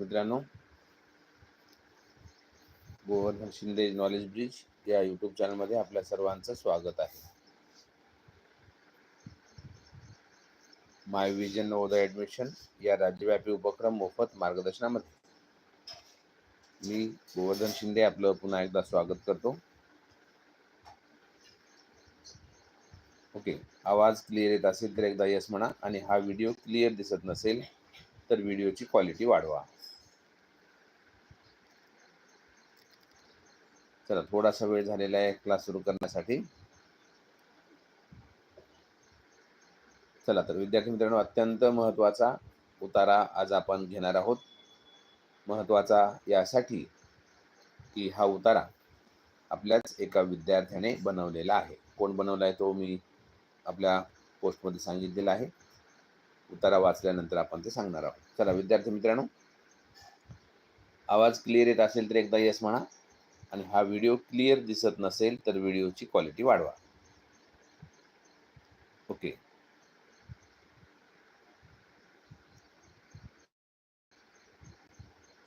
मित्रांनो Govardhan Shinde knowledge bridge या YouTube चॅनलमध्ये आपल्या सर्वांचं स्वागत आहे. माय विजन नवोदय ॲडमिशन या राज्यव्यापी उपक्रम मोफत मार्गदर्शनामध्ये मी गोवर्धन शिंदे आपलं पुन्हा एकदा स्वागत करतो. ओके आवाज क्लिअर येत असेल तर एकदा यस म्हणा आणि हा व्हिडिओ क्लिअर दिसत नसेल तर व्हिडिओची क्वालिटी वाढवा. चला थोडासा वेळ झालेला आहे क्लास सुरू करण्यासाठी. चला तर विद्यार्थी मित्रांनो अत्यंत महत्त्वाचा उतारा आज आपण घेणार आहोत. महत्त्वाचा यासाठी की हा उतारा आपल्याच एका विद्यार्थ्याने बनवलेला आहे. कोण बनवला आहे तो मी आपल्या पोस्टमध्ये सांगितलेला आहे. उतारा वाचल्यानंतर आपण ते सांगणार आहोत. चला विद्यार्थी मित्रांनो आवाज क्लिअर येत असेल तर एकदा येस म्हणा. आणि हा व्हिडिओ क्लिअर दिसत नसेल तर व्हिडिओची क्वालिटी वाढवा. ओके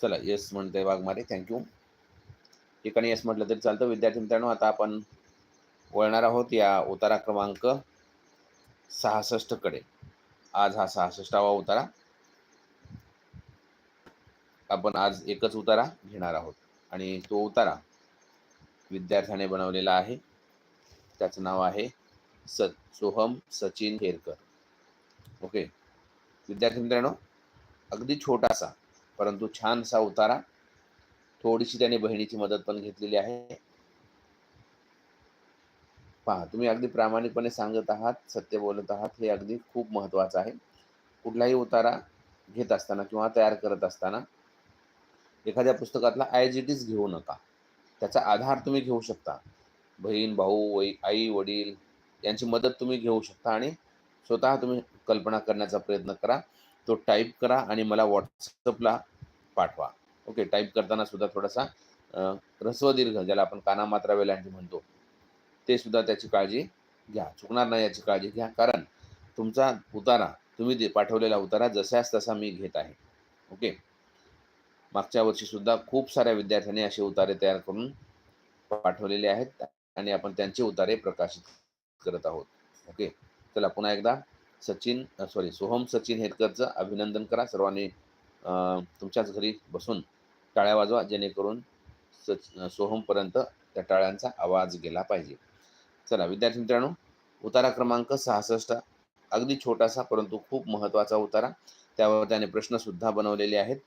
चला येस म्हणते वाघमारे. थँक्यू ठिकाणी येस म्हटलं तरी चालतं. विद्यार्थी मित्रांनो आता आपण वळणार आहोत या उतारा क्रमांक सहासष्टकडे. आज हा सहासष्टावा उतारा. आपण आज एकच उतारा घेणार आहोत. आणि तो उतारा विद्यार्थ्याने बनवलेला आहे. त्याचं नाव आहे स सोहम सचिन हेरकर ओके? विद्यार्थी मित्रांनो अगदी छोटासा परंतु छानसा उतारा. थोडीशी त्याने बहिणीची मदत पण घेतलेली आहे. पहा तुम्ही अगदी प्रामाणिकपणे सांगत आहात सत्य बोलत आहात हे अगदी खूप महत्त्वाचं आहे. कुठलाही उतारा घेत असताना किंवा तयार करत असताना एखाद्या पुस्तकातला आय जी टीच घेऊ नका. त्याचा आधार तुम्ही घेऊ शकता. बहीण भाऊ वै आई वडील यांची मदत तुम्ही घेऊ शकता आणि स्वतः तुम्ही कल्पना करण्याचा प्रयत्न करा. तो टाईप करा आणि मला व्हॉट्सअपला पाठवा. ओके टाईप करताना सुद्धा थोडासा ह्रस्वदीर्घ ज्याला आपण कानामात्रा वेलांटी म्हणतो ते सुद्धा त्याची काळजी घ्या. चुकणार नाही याची काळजी घ्या कारण तुमचा उतारा तुम्ही दे पाठवलेला उतारा जशाच तसा मी घेत आहे. ओके? मागच्या वर्षी सुद्धा खूप साऱ्या विद्यार्थ्यांनी असे उतारे तयार करून पाठवलेले आहेत आणि आपण त्यांचे उतारे प्रकाशित करत आहोत. ओके? चला पुन्हा एकदा सचिन सॉरी सोहम सचिन हेरकरचं अभिनंदन करा. सर्वांनी तुमच्याच घरी बसून टाळ्या वाजवा जेणेकरून सच सोहमपर्यंत त्या टाळ्यांचा आवाज गेला पाहिजे. चला विद्यार्थी मित्रांनो उतारा क्रमांक सहासष्ट अगदी छोटासा परंतु खूप महत्त्वाचा उतारा. त्यावर त्याने प्रश्नसुद्धा बनवलेले आहेत.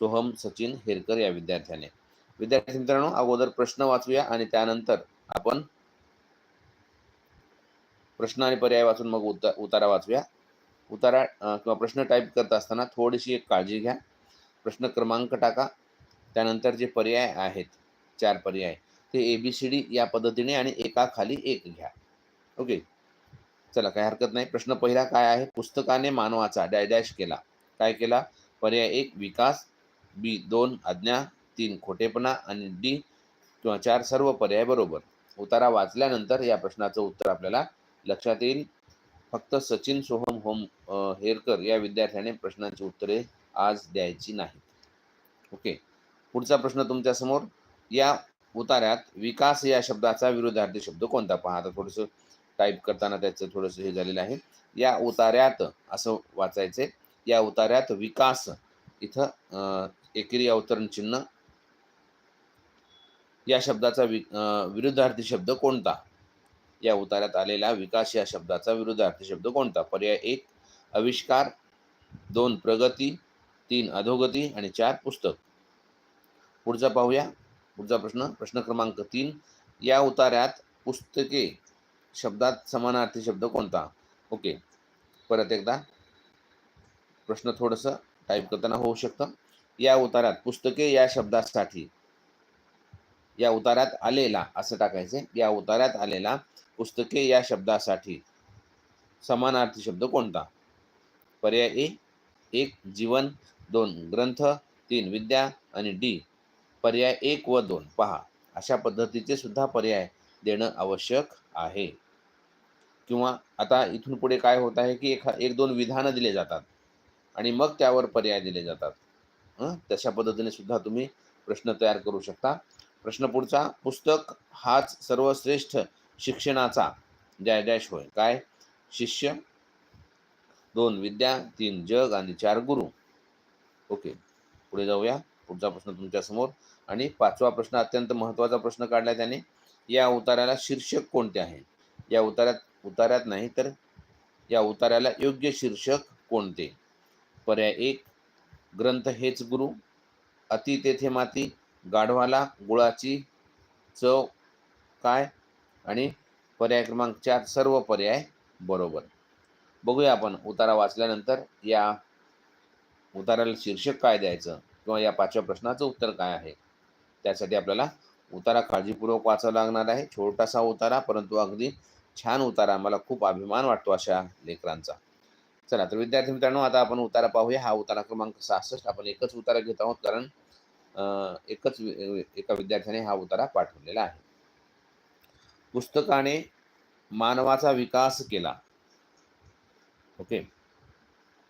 सोहम सचिन हेरकर या विद्यार्थ्याने. विद्यार्थी मित्रांनो अगोदर प्रश्न वाचूया आणि त्यानंतर आपण प्रश्न आणि पर्याय वाचून मग उत्तर उतारा वाचूया. उतारा किंवा प्रश्न टाईप करत असताना थोडीशी एक काळजी घ्या. प्रश्न क्रमांक टाका. त्यानंतर जे पर्याय आहेत चार पर्याय ते ए बी सी डी या पद्धतीने आणि एकाखाली एक घ्या. ओके? चला काही हरकत नाही. प्रश्न पहिला काय आहे? पुस्तकाने मानवाचा डॅश केला. काय केला? पर्याय एक विकास. बी दोन आज्ञा तीन खोटेपणा आणि डी किंवा चार सर्व पर्याय बरोबर. उतारा वाचल्यानंतर या प्रश्नाचं उत्तर आपल्याला लक्षात येईल. फक्त सचिन सोहम होम हेरकर या विद्यार्थ्याने प्रश्नांची उत्तरे आज द्यायची नाहीत. ओके. पुढचा प्रश्न तुमच्यासमोर या उतार्यात विकास या शब्दाचा विरोधार्थी शब्द कोणता? पहा आता थोडंसं टाईप करताना त्याचं थोडंसं हे झालेलं आहे. या उतार्यात असं वाचायचे या उतार्यात विकास इथं एकेरी अवतरण चिन्ह. या शब्दाचा वि विरुद्धार्थी शब्द कोणता? या उतार्यात आलेला विकास या शब्दाचा विरुद्धार्थी शब्द कोणता? पर्याय एक आविष्कार. दोन प्रगती. तीन अधोगती. आणि चार पुस्तक. पुढचा पाहूया. पुढचा प्रश्न प्रश्न क्रमांक तीन. या उतार्यात पुस्तके शब्दात समानार्थी शब्द कोणता? ओके. परत एकदा. प्रश्न थोडंसं टाईप करताना होऊ शकतं. या उतारात पुस्तके या शब्दासाठी या उतारात आलेला असं टाकायचे या उतारात आलेला पुस्तके या शब्दासाठी समानार्थी शब्द कोणता? पर्याय ए एक जीवन दोन ग्रंथ तीन विद्या आणि डी पर्याय एक व दोन. पहा अशा पद्धतीचे सुद्धा पर्याय देणं आवश्यक आहे. किंवा आता इथून पुढे काय होत आहे की एक एक दोन विधानं दिले जातात. आणि मग त्यावर पर्याय दिले जातात. हं? तशा पद्धतीने सुद्धा तुम्ही प्रश्न तयार करू शकता. प्रश्न पुढचा पुस्तक हाच सर्वश्रेष्ठ शिक्षणाचा डॅश डॅश होय. काय? शिष्य दोन विद्या तीन जग आणि चार गुरु. ओके. पुढे जाऊया. पुढचा प्रश्न तुमच्यासमोर. आणि पाचवा प्रश्न अत्यंत महत्त्वाचा प्रश्न काढला त्याने. या उतार्याला शीर्षक कोणते आहे? या उतार्यात उतार्यात नाही तर या उतार्याला योग्य शीर्षक कोणते? पर्याय एक ग्रंथ हेच गुरु अति तेथे माती गाढवाला गुळाची चव काय? आणि पर्याय क्रमांक चार सर्व पर्याय बरोबर. बघूया आपण उतारा वाचल्यानंतर या उताराला शीर्षक काय द्यायचं किंवा या पाचव्या प्रश्नाचं उत्तर काय आहे? त्यासाठी आपल्याला उतारा काळजीपूर्वक वाचावा लागणार आहे. छोटासा उतारा परंतु अगदी छान उतारा. मला खूप अभिमान वाटतो अशा लेकरांचा. चला तर विद्यार्थी मित्रांनो आता आपण उतारा पाहूया. हा उतारा क्रमांक सहासष्ट. आपण एकच उतारा घेत आहोत कारण एकच एका विद्यार्थ्याने हा उतारा पाठवलेला आहे. पुस्तकाने मानवाचा विकास केला. ओके?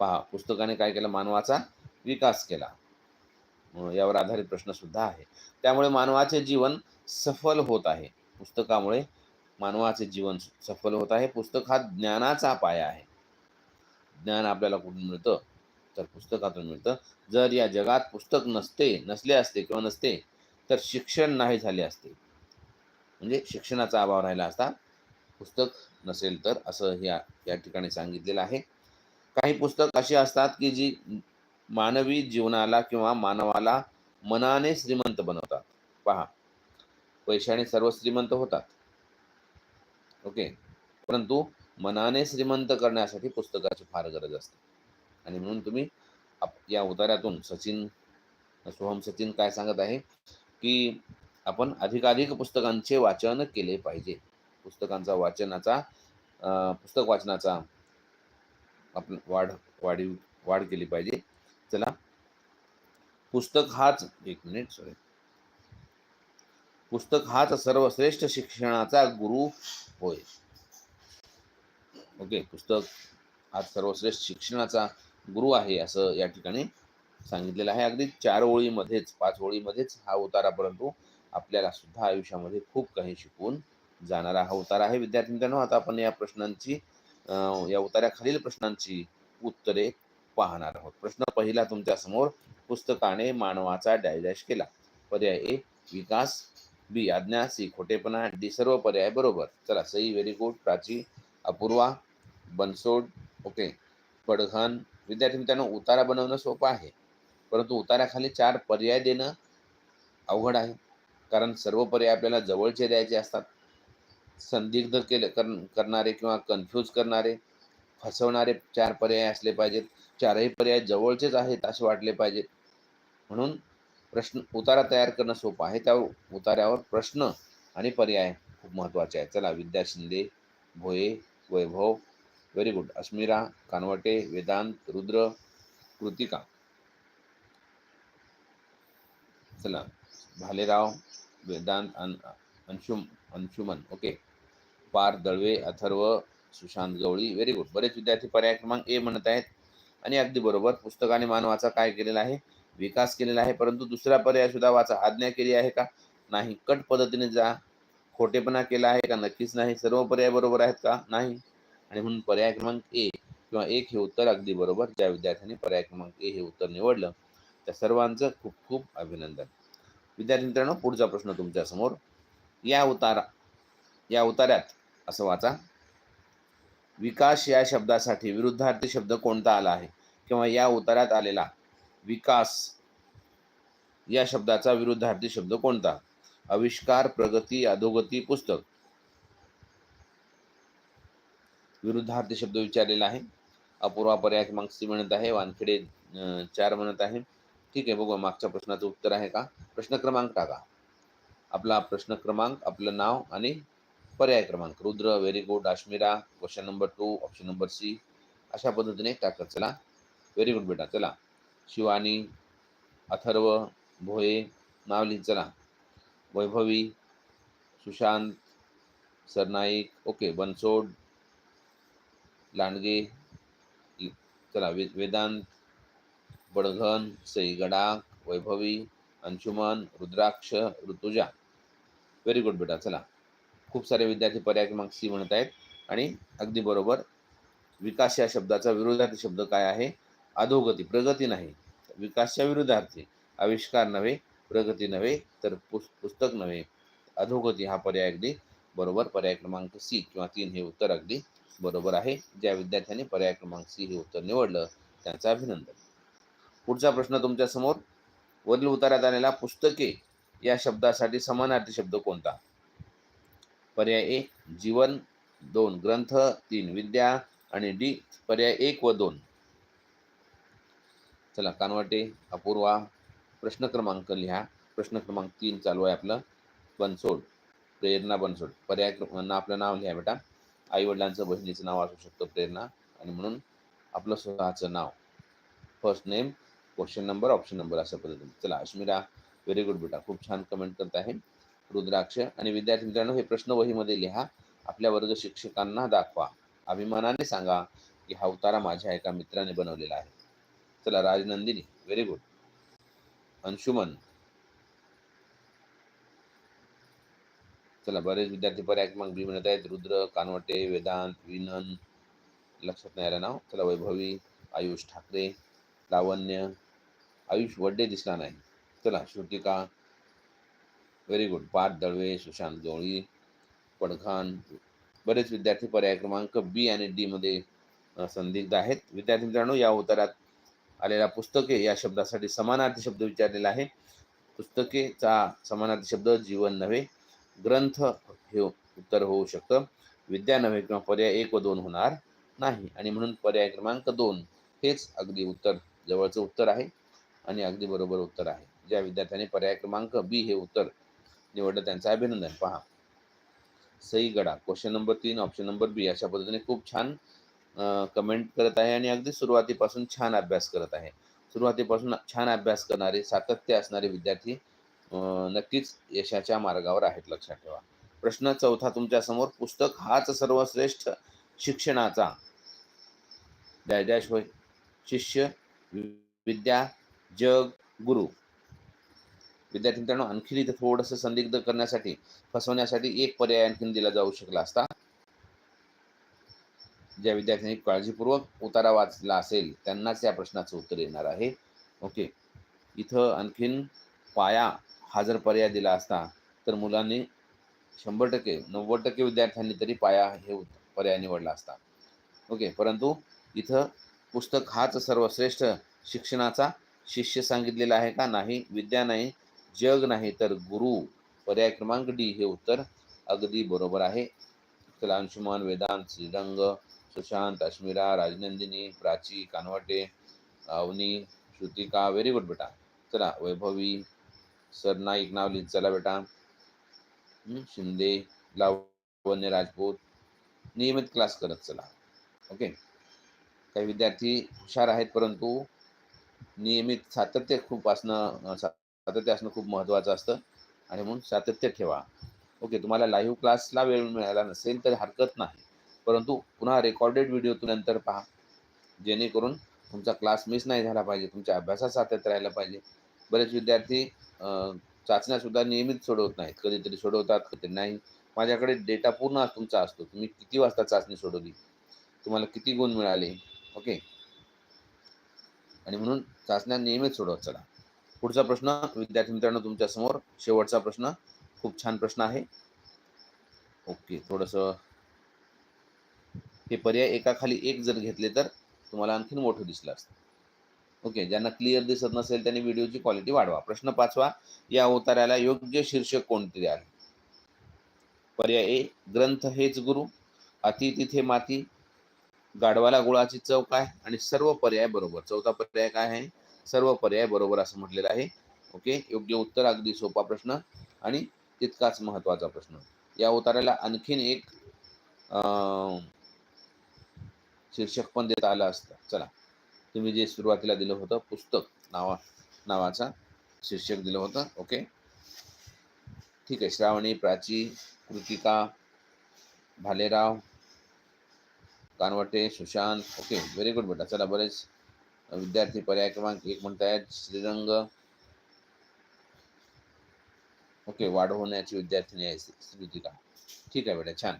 पहा पुस्तकाने काय केलं? मानवाचा विकास केला. यावर आधारित प्रश्न सुद्धा आहे. त्यामुळे मानवाचे जीवन सफल होत आहे. पुस्तकामुळे मानवाचे जीवन सफल होत आहे. पुस्तक हा ज्ञानाचा पाया आहे. ज्ञान आपल्याला कुठून मिळतं? तर पुस्तकातून मिळतं. जर या जगात पुस्तक नसते नसले असते किंवा नसते तर शिक्षण नाही झाले असते. म्हणजे शिक्षणाचा अभाव राहिला असता पुस्तक नसेल तर असं या या ठिकाणी सांगितलेलं आहे. काही पुस्तक अशी असतात की जी मानवी जीवनाला किंवा मानवाला मनाने श्रीमंत बनवतात. पहा पैशाने सर्व श्रीमंत होतात. ओके? परंतु मनाने श्रीमंत करण्यासाठी पुस्तकाची फार गरज असते. आणि म्हणून तुम्ही आप- या उतार्यातून सचिन सोहम सचिन काय सांगत आहे की आपण अधिकाधिक पुस्तकांचे वाचन केले पाहिजे. पुस्तकांचा वाचनाचा पुस्तक वाचनाचा आपण वाढ वाढीव वाढ केली पाहिजे. चला. पुस्तक हाच एक मिनिट सॉरी पुस्तक हाच सर्वश्रेष्ठ शिक्षणाचा गुरु होय. ओके पुस्तक हा सर्वश्रेष्ठ शिक्षणाचा गुरु आहे असं या ठिकाणी सांगितलेलं आहे. अगदी चार ओळीमध्येच पाच ओळीमध्येच हा उतारा परंतु आपल्याला सुद्धा आयुष्यामध्ये खूप काही शिकवून जाणारा हा उतारा आहे. विद्यार्थी मित्रांनो आता आपण या प्रश्नांची या उतार्याखालील प्रश्नांची उत्तरे पाहणार आहोत. प्रश्न पहिला तुमच्यासमोर पुस्तकाने मानवाचा डायडॅश केला. पर्याय ए विकास. बी आज्ञा. सी खोटेपणा. डी सर्व पर्याय. बरोबर. चला Sai very good Prachi Apurva. Bansod okay. Padghan विद्यार्थी मित्रांनो उतारा बनवणं सोपं आहे. परंतु उताराखाली चार पर्याय देणं अवघड आहे. कारण सर्व पर्याय आपल्याला जवळचे द्यायचे असतात. संदिग्ध केले कर करणारे किंवा कन्फ्यूज करणारे फसवणारे चार पर्याय असले पाहिजेत. चारही पर्याय जवळचेच आहेत असे वाटले पाहिजेत. म्हणून प्रश्न उतारा तयार करणं सोपं आहे. त्या उतार्यावर प्रश्न आणि पर्याय खूप महत्त्वाचे आहे चला विद्या शिंदे भोये वैभव व्हेरी गुड अस्मिरा कानवटे वेदांत रुद्र कृतिका चला भालेराव वेदांत अन अंशुम अंशुमन ओके पार दळवे अथर्व सुशांत गवळी व्हेरी गुड बरेच विद्यार्थी पर्याय क्रमांक ए म्हणत आहेत. आणि अगदी बरोबर पुस्तकाने मानवाचा काय केलेला आहे? विकास केलेला आहे. परंतु दुसरा पर्याय सुद्धा वाचा. आज्ञा केली आहे का? नाही. कट पद्धतीने जा. खोटेपणा केला आहे का? नक्कीच नाही. सर्व पर्याय बरोबर आहेत का? नाही. आणि म्हणून पर्याय क्रमांक ए किंवा एक हे उत्तर अगदी बरोबर ज्या विद्यार्थ्यांनी पर्याय क्रमांक ए हे उत्तर निवडलं. त्या सर्वांचं खूप खूप अभिनंदन. विद्यार्थी मित्रांनो पुढचा प्रश्न तुमच्यासमोर या उतारा या उतार्यात असं वाचा. विकास या शब्दासाठी विरुद्धार्थी शब्द कोणता आला आहे? किंवा या उतार्यात आलेला विकास या शब्दाचा विरुद्धार्थी शब्द कोणता? आविष्कार प्रगती अधोगती पुस्तक. विरुद्धार्थी शब्द विचारलेला आहे. अपूर्वा पर्याय क्रमांक सी म्हणत आहे वानखेडे चार म्हणत आहे. ठीक आहे बघू मागच्या प्रश्नाचं उत्तर आहे का? प्रश्न क्रमांक टाका. आपला प्रश्न क्रमांक आपलं नाव आणि पर्याय क्रमांक. Rudra very good Ashmira question number two option number C. अशा पद्धतीने टाकत चला. व्हेरी गुड बेटा चला. शिवानी अथर्व भोये नाव लिहित चला. वैभवी सुशांत सरनाईक ओके बनसोड लांडगे चला वे वेदांत पडघन सईगडा वैभवी अंशुमन रुद्राक्ष ऋतुजा. व्हेरी गुड बेटा चला. खूप सारे विद्यार्थी पर्याय क्रमांक सी म्हणत आहेत. आणि अगदी बरोबर विकास या शब्दाचा विरोधार्थी शब्द काय आहे? अधोगती प्रगती नाही. विकासच्या विरोधार्थी. आविष्कार नव्हे प्रगती नव्हे तर पुस पुस्तक नव्हे. अधोगती हा पर्याय अगदी बरोबर पर्याय क्रमांक सी किंवा तीन हे उत्तर अगदी बरोबर आहे. ज्या विद्यार्थ्यांनी पर्याय क्रमांक सी हे उत्तर निवडलं त्यांचं अभिनंदन. पुढचा प्रश्न तुमच्यासमोर. वरील उतारात आलेला पुस्तके या शब्दासाठी समानार्थी शब्द कोणता? पर्याय ए जीवन. दोन ग्रंथ. तीन विद्या. आणि डी पर्याय एक व दोन. चला कानवाटे अपूर्वा. प्रश्न क्रमांक लिहा. प्रश्न क्रमांक तीन चालू आहे आपलं. बनसोड. प्रेरणा बनसोड. पर्याय क्रम आपलं नाव लिहा बेटा. आई वडिलांचं बहिणीचं नाव असू शकतं प्रेरणा. आणि म्हणून आपलं स्वतःचं नाव. First name question number option number अशा पद्धतीने. चला अश्मिरा व्हेरी गुड बेटा. खूप छान कमेंट करत आहे. रुद्राक्ष. आणि विद्यार्थी मित्रांनो हे प्रश्न वहीमध्ये लिहा. आपल्या वर्ग शिक्षकांना दाखवा. अभिमानाने सांगा की हा उतारा माझ्या एका मित्राने बनवलेला आहे. चला राजनंदिनी व्हेरी गुड अंशुमन चला बरेच विद्यार्थी पर्याय क्रमांक बी म्हणत आहेत रुद्र कानवटे वेदांत विनन लक्षात नाही आलं नाव. चला वैभवी आयुष ठाकरे लावण्य आयुष वड्डे दिसला नाही. चला श्रुतिका व्हेरी गुड पार्थ दळवे सुशांत गवळी पडखान बरेच विद्यार्थी पर्याय क्रमांक बी आणि डी मध्ये संदिग्ध आहेत. विद्यार्थी मित्रांनो या उत्तरात आलेला पुस्तके या शब्दासाठी समानार्थी शब्द विचारलेला आहे. पुस्तकेचा समानार्थी शब्द जीवन नव्हे ग्रंथ हे उत्तर होऊ शकतं. विद्या नव्हे किंवा पर्याय एक व दोन होणार नाही. आणि म्हणून पर्याय क्रमांक दोन हेच अगदी उत्तर जवळचं उत्तर आहे आणि अगदी बरोबर उत्तर आहे. ज्या विद्यार्थ्याने पर्याय क्रमांक बी हे उत्तर निवडलं त्यांचं अभिनंदन. पहा. सई गडा क्वेश्चन नंबर तीन ऑप्शन नंबर बी अशा पद्धतीने खूप छान कमेंट करत आहे आणि अगदी सुरुवातीपासून छान अभ्यास करत आहे. सुरुवातीपासून छान अभ्यास करणारे सातत्य असणारे विद्यार्थी नक्कीच यशाच्या मार्गावर आहेत लक्षात ठेवा. प्रश्न चौथा तुमच्यासमोर पुस्तक हाच सर्वश्रेष्ठ शिक्षणाचा. डॅश डॅश होय शिष्य विद्या जग गुरु. विद्यार्थी मित्रांनो आणखी इथं थोडंसं संदिग्ध करण्यासाठी फसवण्यासाठी एक पर्याय आणखीन दिला जाऊ शकला असता. ज्या विद्यार्थ्यांनी काळजीपूर्वक उतारा वाचला असेल त्यांनाच या प्रश्नाचं उत्तर येणार आहे. ओके. इथं आणखीन पाया हा जर पर्याय दिला असता तर मुलांनी शंभर टक्के नव्वद टक्के विद्यार्थ्यांनी तरी पाया हे उत- पर्याय निवडला असता. ओके परंतु इथं पुस्तक हाच सर्वश्रेष्ठ शिक्षणाचा शिष्य सांगितलेला आहे का नाही विद्या नाही जग नाही तर गुरु पर्याय क्रमांक डी हे उत्तर अगदी बरोबर आहे. चला अंशुमान वेदांत श्रीरंग सुशांत अश्मिरा राजनंदिनी प्राची कानवटे अवनी श्रुतिका व्हेरी गुड बेटा. चला वैभवी सरनाईक नाव लिहित चला बेटा. शिंदे लावण्य राजपूत नियमित क्लास करत चला. ओके काही विद्यार्थी हुशार आहेत परंतु नियमित सातत्य खूप असणं सातत्य असणं खूप महत्त्वाचं असतं. आणि म्हणून सातत्य ठेवा. ओके तुम्हाला लाईव्ह क्लासला वेळ मिळाला नसेल तर हरकत नाही. परंतु पुन्हा रेकॉर्डेड व्हिडिओ नंतर पहा. जेणेकरून तुमचा क्लास मिस नाही झाला पाहिजे. तुमच्या अभ्यासात सातत्य राहायला पाहिजे. बरेच विद्यार्थी चाचण्यासुद्धा नियमित सोडवत नाहीत. कधीतरी सोडवतात कधी नाही. माझ्याकडे डेटा पूर्ण तुमचा असतो. तुम्ही किती वाजता चाचणी सोडवली? तुम्हाला किती गुण मिळाले? ओके? आणि म्हणून चाचण्या नियमित सोडवत चला. पुढचा प्रश्न विद्यार्थी मित्रांनो तुमच्यासमोर. शेवटचा प्रश्न. खूप छान प्रश्न आहे. ओके थोडंसं हे पर्याय एकाखाली एक जर घेतले तर तुम्हाला आणखीन मोठं दिसलं असतं. ओके ज्यांना क्लिअर दिसत नसेल त्यांनी व्हिडिओची क्वालिटी वाढवा. प्रश्न पाचवा या अवताराला योग्य शीर्षक कोणते द्याल पर्याय ए ग्रंथ हेच गुरु. अति तिथे माती. गाढवाला गुळाची चव काय? आणि सर्व पर्याय बरोबर. चौथा पर्याय काय आहे? सर्व पर्याय बरोबर असं म्हटलेलं आहे. ओके योग्य उत्तर अगदी सोपा प्रश्न. आणि तितकाच महत्त्वाचा प्रश्न. या अवताराला आणखीन एक अं, शीर्षक पण देता आलं असतं. चला. तुम्ही जे सुरुवातीला दिलं होतं पुस्तक नावा नावाचा शीर्षक दिलं होतं ओके? ठीक आहे Shravani Prachi Krutika Bhalerao Kanwate Sushant okay very good बेटा. चला बरेच विद्यार्थी पर्याय क्रमांक एक म्हणतायत श्रीरंग ओके वाढ होण्याची विद्यार्थिनी आहे श्रुतिका ठीक आहे बेटा छान.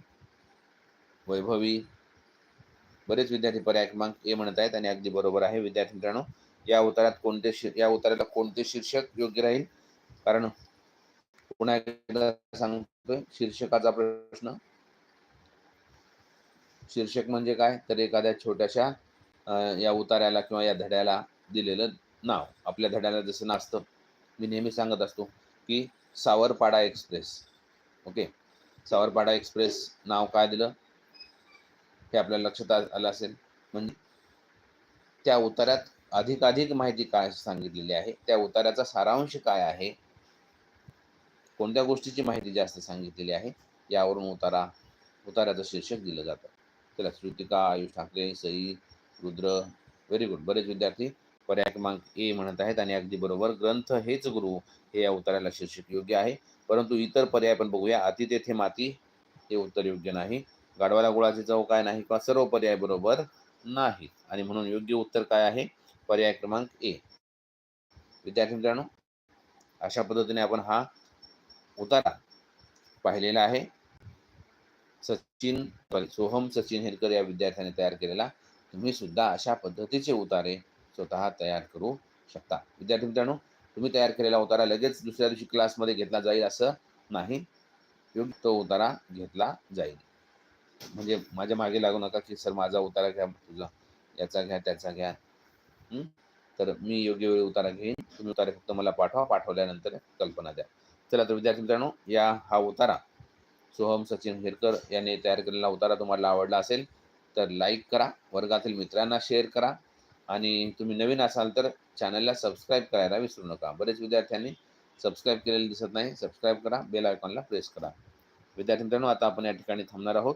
वैभवी बरेच विद्यार्थी पर्याय क्रमांक ए म्हणत आहेत आणि अगदी बरोबर आहे. विद्यार्थी मित्रांनो या उतारात कोणते या उताराला कोणते शीर्षक योग्य राहील? कारण पुन्हा एकदा सांगतोय शीर्षकाचा प्रश्न. शीर्षक म्हणजे काय? तर एखाद्या छोट्याशा या उतार्याला किंवा या धड्याला दिलेलं नाव. आपल्या धड्याला जसं नाचतं मी नेहमी सांगत असतो की Savarpada express. Okay? Savarpada express नाव काय दिलं? हे आपल्या लक्षात आलं असेल. म्हणजे त्या उतार्यात अधिकाधिक माहिती काय सांगितलेली आहे? त्या उतार्याचा सारांश काय आहे? कोणत्या गोष्टीची माहिती जास्त सांगितलेली आहे? यावरून उतारा उतार्याचं शीर्षक दिलं जातं. त्याला श्रुतिका आयुष ठाकरे सई रुद्र व्हेरी गुड बरेच विद्यार्थी पर्याय क्रमांक ए म्हणत आहेत आणि अगदी बरोबर ग्रंथ हेच गुरु हे या उत्तराला शीर्षक योग्य आहे. परंतु इतर पर्याय पण बघूया. अति तेथे माती हे उत्तर योग्य नाही. गाढवाला गुळाची चव काय नाही किंवा सर्व पर्याय बरोबर नाहीत. आणि म्हणून योग्य उत्तर काय आहे? पर्याय क्रमांक ए विद्यार्थी मित्रांनो अशा पद्धतीने आपण हा उतारा पाहिलेला आहे. सचिन सोहम सचिन हेरकर या विद्यार्थ्याने तयार केलेला. तुम्ही सुद्धा अशा पद्धतीचे उतारे स्वतः तयार करू शकता. विद्यार्थी मित्रांनो तुम्ही तयार केलेला उतारा लगेच दुसऱ्या दिवशी क्लासमध्ये घेतला जाईल असं नाही. योग्य तो उतारा घेतला जाईल. म्हणजे माझ्या मागे लागू नका की सर माझा उतारा घ्या तुझा याचा घ्या त्याचा घ्या. तर मी योग्य वेळी उतारा घेईन. तुम्ही उतारे फक्त मला पाठवा. पाठवल्यानंतर कल्पना द्या. चला तर विद्यार्थी मित्रांनो या हा उतारा. सोहम सचिन हिरकर यांनी तयार केलेला उतारा तुम्हाला आवडला असेल तर लाईक करा. वर्गातील मित्रांना शेअर करा. आणि तुम्ही नवीन असाल तर चॅनलला सबस्क्राईब करायला विसरू नका. बरेच विद्यार्थ्यांनी सबस्क्राईब केलेलं दिसत नाही. सबस्क्राईब करा. बेल आयकॉनला प्रेस करा. विद्यार्थी मित्रांनो आता आपण या ठिकाणी थांबणार आहोत.